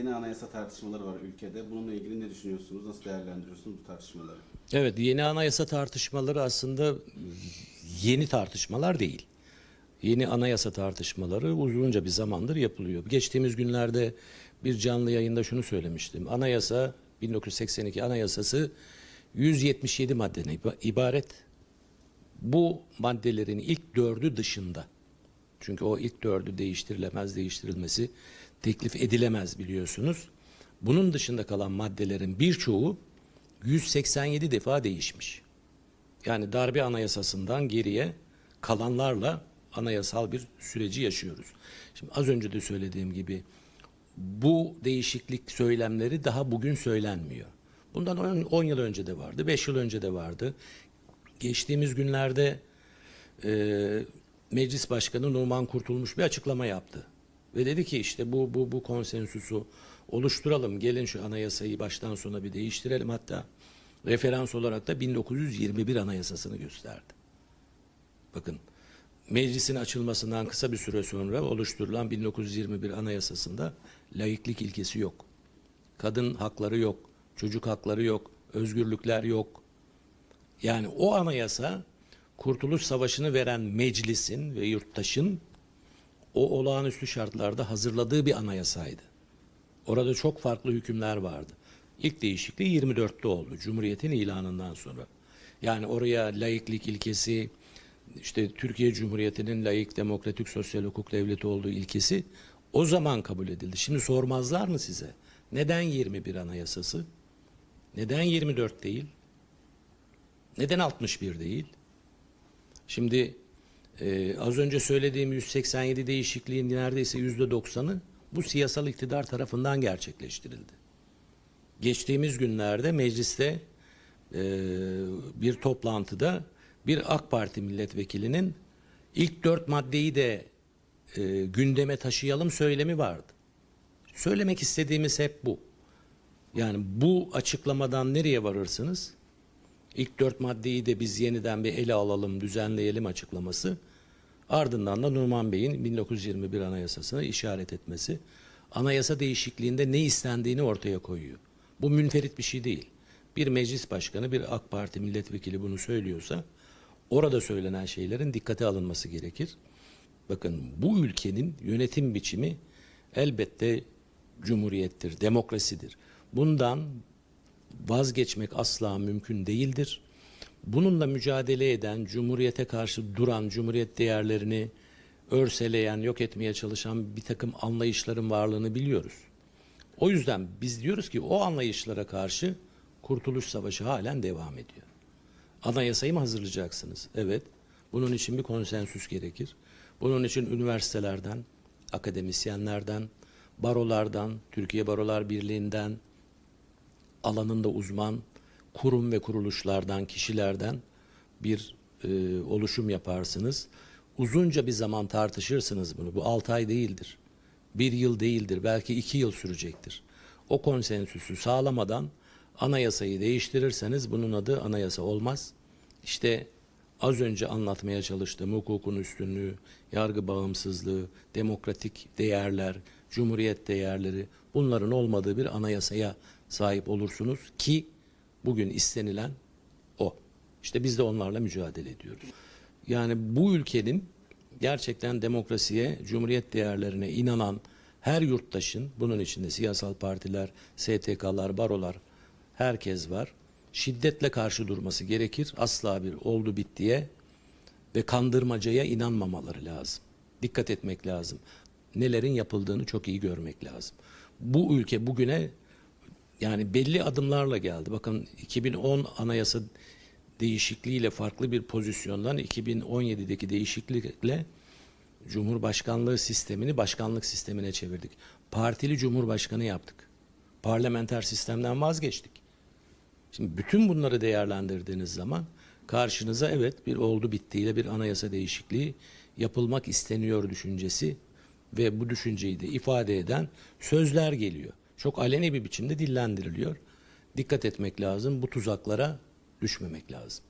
yeni anayasa tartışmaları var ülkede. Bununla ilgili ne düşünüyorsunuz? Nasıl değerlendiriyorsunuz bu tartışmaları? Evet, yeni anayasa tartışmaları aslında yeni tartışmalar değil. Yeni anayasa tartışmaları uzunca bir zamandır yapılıyor. Geçtiğimiz günlerde bir canlı yayında şunu söylemiştim. Anayasa 1982 anayasası 177 maddeden iba- ibaret. Bu maddelerin ilk dördü dışında. Çünkü o ilk dördü değiştirilemez, değiştirilmesi teklif edilemez biliyorsunuz. Bunun dışında kalan maddelerin birçoğu 187 defa değişmiş. Yani darbe anayasasından geriye kalanlarla anayasal bir süreci yaşıyoruz. Şimdi az önce de söylediğim gibi bu değişiklik söylemleri daha bugün söylenmiyor. Bundan 10 yıl önce de vardı, 5 yıl önce de vardı. Geçtiğimiz günlerde Meclis Başkanı Numan Kurtulmuş bir açıklama yaptı. Ve dedi ki işte bu bu bu konsensüsü oluşturalım. Gelin şu anayasayı baştan sona bir değiştirelim. Hatta referans olarak da 1921 anayasasını gösterdi. Bakın meclisin açılmasından kısa bir süre sonra oluşturulan 1921 anayasasında laiklik ilkesi yok. Kadın hakları yok, çocuk hakları yok, özgürlükler yok. Yani o anayasa Kurtuluş Savaşı'nı veren meclisin ve yurttaşın o olağanüstü şartlarda hazırladığı bir anayasaydı. Orada çok farklı hükümler vardı. İlk değişikliği 24'te oldu Cumhuriyet'in ilanından sonra. Yani oraya laiklik ilkesi, işte Türkiye Cumhuriyeti'nin laik, demokratik, sosyal hukuk devleti olduğu ilkesi o zaman kabul edildi. Şimdi sormazlar mı size? Neden 21 anayasası? Neden 24 değil? Neden 61 değil? Şimdi e, az önce söylediğim 187 değişikliğin neredeyse %90'ı bu siyasal iktidar tarafından gerçekleştirildi. Geçtiğimiz günlerde mecliste e, bir toplantıda bir AK Parti milletvekilinin ilk dört maddeyi de e, gündeme taşıyalım söylemi vardı. Söylemek istediğimiz hep bu. Yani bu açıklamadan nereye varırsınız? İlk dört maddeyi de biz yeniden bir ele alalım, düzenleyelim açıklaması. Ardından da Numan Bey'in 1921 anayasasına işaret etmesi. Anayasa değişikliğinde ne istendiğini ortaya koyuyor. Bu münferit bir şey değil. Bir meclis başkanı, bir AK Parti milletvekili bunu söylüyorsa orada söylenen şeylerin dikkate alınması gerekir. Bakın bu ülkenin yönetim biçimi elbette cumhuriyettir, demokrasidir. Bundan vazgeçmek asla mümkün değildir. Bununla mücadele eden, cumhuriyete karşı duran, cumhuriyet değerlerini örseleyen, yok etmeye çalışan bir takım anlayışların varlığını biliyoruz. O yüzden biz diyoruz ki o anlayışlara karşı Kurtuluş Savaşı halen devam ediyor. Anayasayı mı hazırlayacaksınız? Evet. Bunun için bir konsensüs gerekir. Bunun için üniversitelerden, akademisyenlerden, barolardan, Türkiye Barolar Birliği'nden, alanında uzman kurum ve kuruluşlardan, kişilerden bir e, oluşum yaparsınız. Uzunca bir zaman tartışırsınız bunu. Bu 6 ay değildir. Bir yıl değildir. Belki iki yıl sürecektir. O konsensüsü sağlamadan anayasayı değiştirirseniz bunun adı anayasa olmaz. İşte az önce anlatmaya çalıştığım hukukun üstünlüğü, yargı bağımsızlığı, demokratik değerler, cumhuriyet değerleri bunların olmadığı bir anayasaya sahip olursunuz ki bugün istenilen o. İşte biz de onlarla mücadele ediyoruz. Yani bu ülkenin gerçekten demokrasiye, cumhuriyet değerlerine inanan her yurttaşın, bunun içinde siyasal partiler, STK'lar, barolar, herkes var. Şiddetle karşı durması gerekir. Asla bir oldu bittiye ve kandırmacaya inanmamaları lazım. Dikkat etmek lazım. Nelerin yapıldığını çok iyi görmek lazım. Bu ülke bugüne yani belli adımlarla geldi. Bakın 2010 anayasa değişikliğiyle farklı bir pozisyondan 2017'deki değişiklikle Cumhurbaşkanlığı sistemini başkanlık sistemine çevirdik. Partili Cumhurbaşkanı yaptık. Parlamenter sistemden vazgeçtik. Şimdi bütün bunları değerlendirdiğiniz zaman karşınıza evet bir oldu bittiyle bir anayasa değişikliği yapılmak isteniyor düşüncesi ve bu düşünceyi de ifade eden sözler geliyor. Çok aleni bir biçimde dillendiriliyor. Dikkat etmek lazım. Bu tuzaklara düşmemek lazım.